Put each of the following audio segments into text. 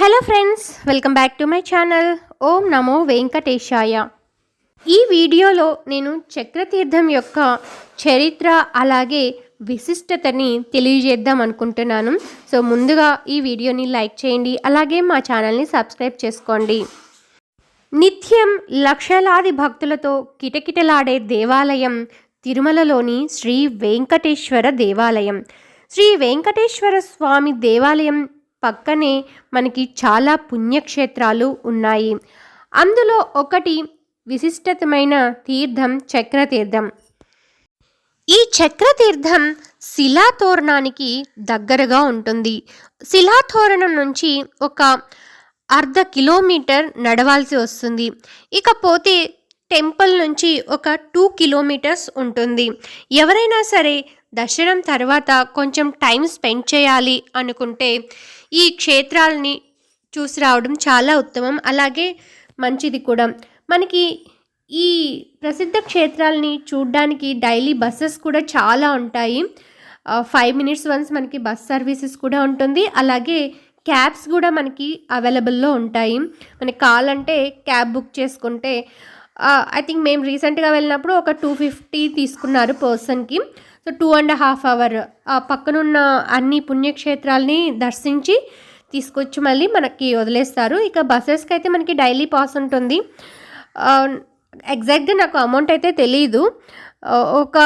Hello friends welcome back to my channel ఓం నమో వెంకటేశాయ. ఈ వీడియోలో నేను చక్రతీర్థం యొక్క చరిత్ర అలాగే విశిష్టతని తెలియజేద్దాం అనుకుంటున్నాను. సో ముందుగా ఈ వీడియోని లైక్ చేయండి అలాగే మా ఛానల్ని సబ్స్క్రైబ్ చేసుకోండి. నిత్యం లక్షలాది భక్తులతో కిటకిటలాడే దేవాలయం తిరుమలలోని శ్రీ వెంకటేశ్వర దేవాలయం. శ్రీ వెంకటేశ్వర స్వామి దేవాలయం పక్కనే మనకి చాలా పుణ్యక్షేత్రాలు ఉన్నాయి. అందులో ఒకటి విశిష్టతమైన తీర్థం చక్రతీర్థం. ఈ చక్రతీర్థం శిలాతోరణానికి దగ్గరగా ఉంటుంది. శిలాతోరణం నుంచి ఒక అర్ధ కిలోమీటర్ నడవాల్సి వస్తుంది. ఇకపోతే టెంపుల్ నుంచి ఒక టూ కిలోమీటర్స్ ఉంటుంది. ఎవరైనా సరే దర్శనం తర్వాత కొంచెం టైం స్పెండ్ చేయాలి అనుకుంటే ఈ క్షేత్రాలని చూసి రావడం చాలా ఉత్తమం. అలాగే మంచిది కూడా. మనకి ఈ ప్రసిద్ధ క్షేత్రాలని చూడడానికి డైలీ బస్సెస్ కూడా చాలా ఉంటాయి. ఫైవ్ మినిట్స్ వన్స్ మనకి బస్ సర్వీసెస్ కూడా ఉంటుంది. అలాగే క్యాబ్స్ కూడా మనకి అవైలబుల్లో ఉంటాయి. మనకి కావాలంటే క్యాబ్ బుక్ చేసుకుంటే ఐ థింక్ మేము రీసెంట్గా వెళ్ళినప్పుడు ఒక టూ ఫిఫ్టీ తీసుకున్నారు పర్సన్కి. So two and half hour ఆ పక్కనున్న అన్ని పుణ్యక్షేత్రాలని దర్శించి తీసుకొచ్చి మళ్ళీ మనకి వదిలేస్తారు. ఇక బస్సెస్కి అయితే మనకి డైలీ పాస్ ఉంటుంది. ఎగ్జాక్ట్గా నాకు అమౌంట్ అయితే తెలియదు ఒక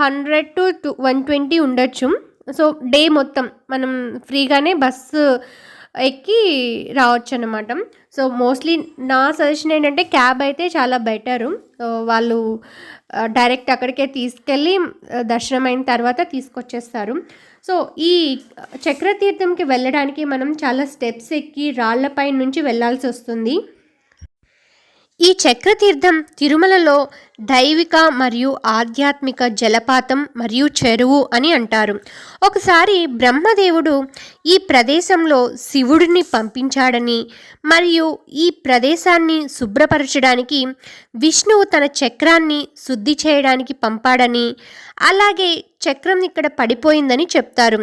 హండ్రెడ్ టు వన్ ట్వంటీ ఉండొచ్చు. సో డే మొత్తం మనం ఫ్రీగానే బస్సు ఎక్కి రావచ్చు అనమాట సో మోస్ట్లీ నా సజెషన్ ఏంటంటే క్యాబ్ అయితే చాలా బెటరు. వాళ్ళు డైరెక్ట్ అక్కడికే తీసుకెళ్ళి దర్శనం అయిన తర్వాత తీసుకొచ్చేస్తారు. సో ఈ చక్రతీర్థంకి వెళ్ళడానికి మనం చాలా స్టెప్స్ ఎక్కి రాళ్ళపై నుంచి వెళ్ళాల్సి వస్తుంది ఈ చక్రతీర్థం తిరుమలలో దైవిక మరియు ఆధ్యాత్మిక జలపాతం మరియు చెరువు అని అంటారు. ఒకసారి బ్రహ్మదేవుడు ఈ ప్రదేశంలో శివుడిని పంపించాడని మరియు ఈ ప్రదేశాన్ని శుభ్రపరచడానికి విష్ణువు తన చక్రాన్ని శుద్ధి చేయడానికి పంపాడని అలాగే చక్రం ఇక్కడ పడిపోయిందని చెప్తారు.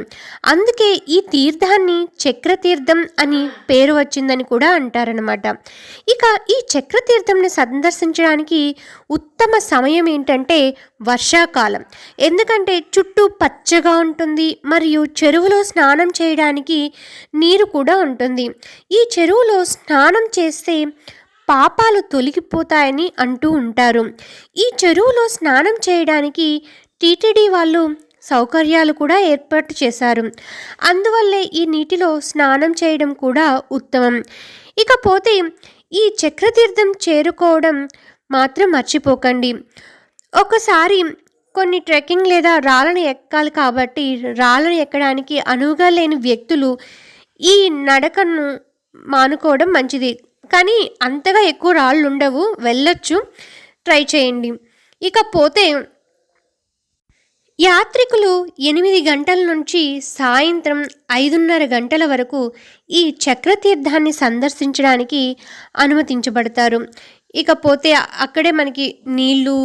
అందుకే ఈ తీర్థాన్ని చక్రతీర్థం అని పేరు వచ్చిందని కూడా అంటారనమాట ఇక ఈ చక్రతీర్థంని సందర్శించడానికి ఉత్తమ సమయం ఏంటంటే వర్షాకాలం. ఎందుకంటే చుట్టూ పచ్చగా ఉంటుంది మరియు చెరువులో స్నానం చేయడానికి నీరు కూడా ఉంటుంది. ఈ చెరువులో స్నానం చేస్తే పాపాలు తొలగిపోతాయని అంటూ ఉంటారు. ఈ చెరువులో స్నానం చేయడానికి టీటీడీ వాళ్ళు సౌకర్యాలు కూడా ఏర్పాటు చేశారు. అందువల్లే ఈ నీటిలో స్నానం చేయడం కూడా ఉత్తమం. ఇకపోతే ఈ చక్రతీర్థం చేరుకోవడం మాత్రం మర్చిపోకండి. ఒకసారి కొన్ని ట్రెక్కింగ్ లేదా రాళ్ళను ఎక్కాలి కాబట్టి రాళ్ళను ఎక్కడానికి అనువుగా లేని వ్యక్తులు ఈ నడకను మానుకోవడం మంచిది. కానీ అంతగా ఎక్కువ రాళ్ళు ఉండవు. వెళ్ళొచ్చు. ట్రై చేయండి. ఇకపోతే యాత్రికులు ఎనిమిది గంటల నుంచి సాయంత్రం ఐదున్నర గంటల వరకు ఈ చక్రతీర్థాన్ని సందర్శించడానికి అనుమతించబడతారు. ఇకపోతే అక్కడే మనకి నీళ్ళు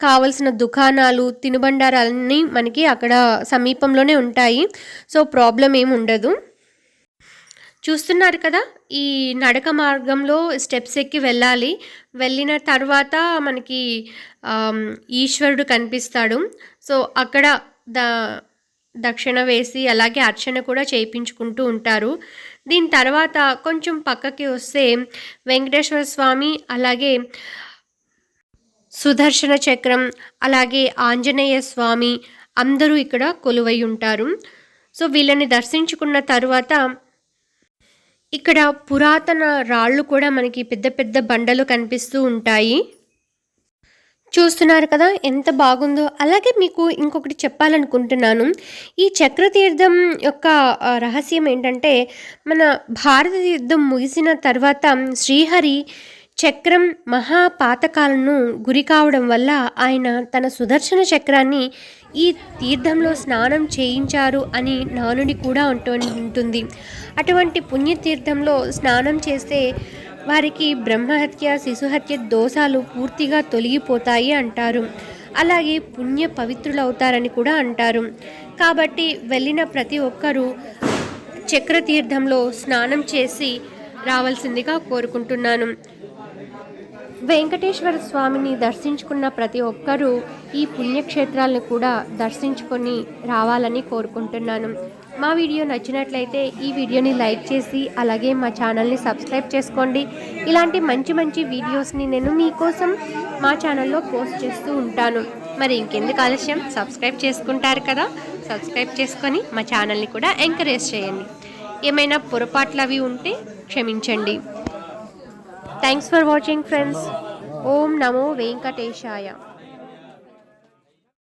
కావలసిన దుకాణాలు తినుబండారాలన్నీ మనకి అక్కడ సమీపంలోనే ఉంటాయి. సో ప్రాబ్లం ఏమి ఉండదు. చూస్తున్నారు కదా ఈ నడక మార్గంలో స్టెప్స్ ఎక్కి వెళ్ళాలి. వెళ్ళిన తర్వాత మనకి ఈశ్వరుడు కనిపిస్తాడు. సో అక్కడ ద దక్షిణ వేసి అలాగే అర్చన కూడా చేయించుకుంటూ ఉంటారు. దీని తర్వాత కొంచెం పక్కకి వస్తే వెంకటేశ్వర స్వామి అలాగే సుదర్శన చక్రం అలాగే ఆంజనేయ స్వామి అందరూ ఇక్కడ కొలువై ఉంటారు. సో వీళ్ళని దర్శించుకున్న తర్వాత ఇక్కడ పురాతన రాళ్ళు కూడా మనకి పెద్ద పెద్ద బండలు కనిపిస్తూ ఉంటాయి. చూస్తున్నారు కదా ఎంత బాగుందో. అలాగే మీకు ఇంకొకటి చెప్పాలనుకుంటున్నాను. ఈ చక్రతీర్థం యొక్క రహస్యం ఏంటంటే మన భారత ముగిసిన తర్వాత శ్రీహరి చక్రం మహాపాతకాలను గురి కావడం వల్ల ఆయన తన సుదర్శన చక్రాన్ని ఈ తీర్థంలో స్నానం చేయించారు అని నానుడి కూడా ఉంటుంది. అటువంటి పుణ్యతీర్థంలో స్నానం చేస్తే వారికి బ్రహ్మహత్య శిశుహత్య దోషాలు పూర్తిగా తొలగిపోతాయి అంటారు. అలాగే పుణ్య పవిత్రులు అవుతారని కూడా అంటారు. కాబట్టి వెళ్ళిన ప్రతి ఒక్కరూ చక్రతీర్థంలో స్నానం చేసి రావాల్సిందిగా కోరుకుంటున్నాను. వెంకటేశ్వర స్వామిని దర్శించుకున్న ప్రతి ఒక్కరూ ఈ పుణ్యక్షేత్రాలను కూడా దర్శించుకొని రావాలని కోరుకుంటున్నాను. మా వీడియో నచ్చినట్లయితే ఈ వీడియోని లైక్ చేసి అలాగే మా ఛానల్ని సబ్స్క్రైబ్ చేసుకోండి. ఇలాంటి మంచి మంచి వీడియోస్ని నేను మీకోసం మా ఛానల్లో పోస్ట్ చేస్తూ ఉంటాను. మరి ఇంకెందుకు ఆలస్యం? సబ్స్క్రైబ్ చేసుకుంటారు కదా? సబ్స్క్రైబ్ చేసుకొని మా ఛానల్ని కూడా ఎంకరేజ్ చేయండి. ఏమైనా పొరపాట్లు అవి ఉంటే క్షమించండి. థ్యాంక్స్ ఫర్ వాచింగ్ ఫ్రెండ్స్ ఓం నమో వెంకటేశాయ